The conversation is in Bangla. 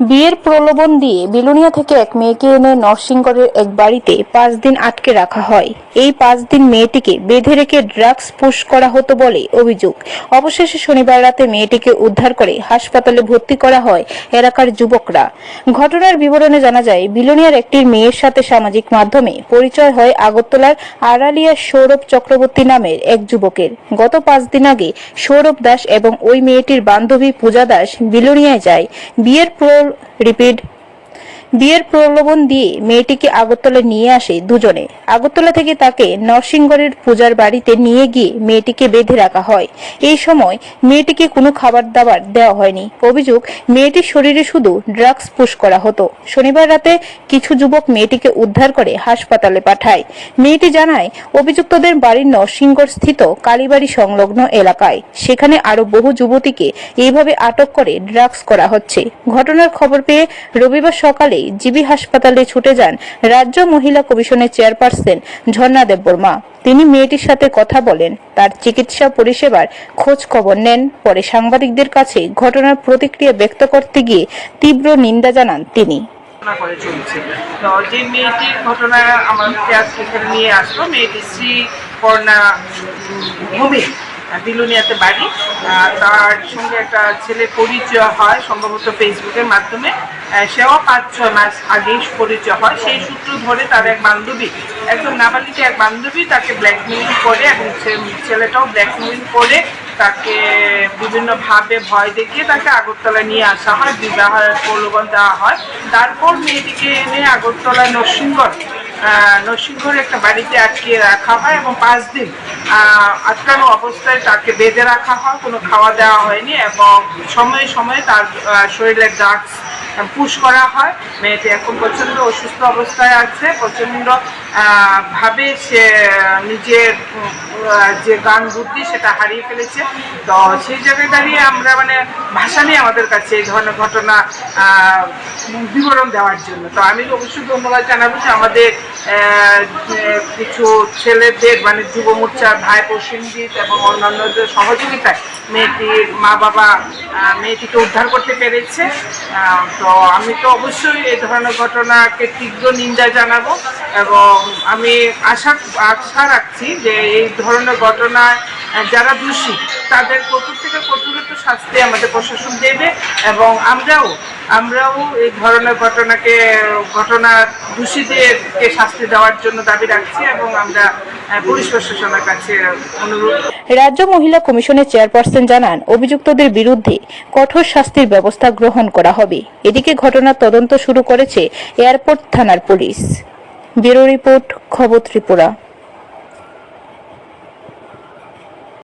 বিয়ের প্রলোভন দিয়ে বিলুনিয়া থেকে এক মেয়েকে এনে নরসিংগড়ের এক বাড়িতে পাঁচ দিন আটকে রাখা হয়। এই পাঁচ দিন মেয়েটিকে বেঁধে রেখে ড্রাগস পুশ করা হতো বলে অভিযোগ। অবশেষে শনিবার রাতে মেয়েটিকে উদ্ধার করে হাসপাতালে ভর্তি করা হয় এলাকার যুবকরা। ঘটনার বিবরণে জানা যায়, বিলুনিয়ার একটি মেয়ের সাথে সামাজিক মাধ্যমে পরিচয় হয় আগরতলার আড়ালিয়া সৌরভ চক্রবর্তী নামের এক যুবকের। গত পাঁচ দিন আগে সৌরভ দাস এবং ওই মেয়েটির বান্ধবী পূজা দাস বিলোনিয়ায় যায়। বিয়ের প্র repeat. বিয়ের প্রলোভন দিয়ে মেয়েটিকে আগরতলা নিয়ে আসে দুজনে। আগরতলা থেকে তাকে নরসিংগড়ের পূজার বাড়িতে নিয়ে গিয়ে মেয়েটিকে বেঁধে রাখা হয়। এই সময় মেয়েটিকে কোনো খাবার দাবার দেওয়া হয়নি। অভিযোগ, মেয়েটির শরীরে শুধু ড্রাগস পুশ করা হতো। শনিবার রাতে কিছু যুবক মেয়েটিকে উদ্ধার করে হাসপাতালে পাঠায়। মেয়েটি জানায়, অভিযুক্তদের বাড়ির নরসিংগড় স্থিত কালীবাড়ি সংলগ্ন এলাকায়। সেখানে আরও বহু যুবতীকে এইভাবে আটক করে ড্রাগস করা হচ্ছে। ঘটনার খবর পেয়ে রবিবার সকালে জিবি হাসপাতালে ছুটে যান রাজ্য মহিলা কমিশনের চেয়ারপারসন ঝর্ণা দেববর্মা। তিনি মেয়েটির সাথে কথা বলেন, তার চিকিৎসা পরিষেবার খোঁজ খবর নেন, পরে সাংবাদিকদের কাছে ঘটনার প্রতিক্রিয়া ব্যক্ত করতে গিয়ে তীব্র নিন্দা জানান তিনি। ঘটনা করে যে মেয়েটির ঘটনা আমাকে নিয়ে আসলো, মেয়েটি শ্রী কর্ণা বিলুনিয়াতে বাড়ি। তার সঙ্গে একটা ছেলে পরিচয় হয় সম্ভবত ফেসবুকের মাধ্যমে। সেও পাঁচ ছয় মাস আগেই পরিচয় হয়। সেই সূত্র ধরে তার এক বান্ধবী একদম নাবালিকা এক বান্ধবী তাকে ব্ল্যাকমেইল করে এবং ছেলেটাও ব্ল্যাকমেইল করে তাকে বিভিন্নভাবে ভয় দেখিয়ে তাকে আগরতলা নিয়ে আসা হয়, বিবাহের প্রলোভন দেওয়া হয়। তারপর মেয়েটিকে এনে আগরতলা নরসিংগড় নরসিংগড় একটা বাড়িতে আটকিয়ে রাখা হয় এবং পাঁচ দিন আটকানো অবস্থায় তাকে বেঁধে রাখা হয়। কোনো খাওয়া দেওয়া হয়নি এবং সময়ে সময়ে তার শরীরের শরীরে ড্রাগস পুশ করা হয়। মেয়েটি এখন প্রচণ্ড অসুস্থ অবস্থায় আছে। প্রচণ্ড ভাবে সে নিজের যে গান বুদ্ধি সেটা হারিয়ে ফেলেছে। তো সেই জায়গায় দাঁড়িয়ে আমরা মানে ভাষা নেই আমাদের কাছে এই ধরনের ঘটনা বিবরণ দেওয়ার জন্য। তো আমি অবশ্যই ধন্যবাদ জানাব যে আমাদের কিছু ছেলেদের মানে যুব মোর্চার ভাই প্রসেনজিৎ এবং অন্যান্যদের সহযোগিতায় মেয়েটির মা বাবা মেয়েটিকে উদ্ধার করতে পেরেছে। আহ, আমি তো অবশ্যই এই ধরনের ঘটনাকে তীব্র নিন্দা জানাব এবং আমি আশা আশা রাখছি যে এই ধরনের ঘটনায় যারা দোষী, তাদের কঠোর থেকে কঠোরতর শাস্তি আমাদের প্রশাসন দেবে এবং আমরাও আমরাও এই ধরনের ঘটনাকে ঘটনার দোষীদেরকে শাস্তি দেওয়ার জন্য দাবি রাখছি এবং আমরা পুলিশ প্রশাসনের কাছে অনুরোধ রাজ্য মহিলা কমিশনের চেয়ারপারসন জানান, অভিযুক্তদের বিরুদ্ধে কঠোর শাস্তির ব্যবস্থা গ্রহণ করা হবে। এদিকে ঘটনার তদন্ত শুরু করেছে এয়ারপোর্ট থানার পুলিশ। ব্যুরো রিপোর্ট, খবর ত্রিপুরা।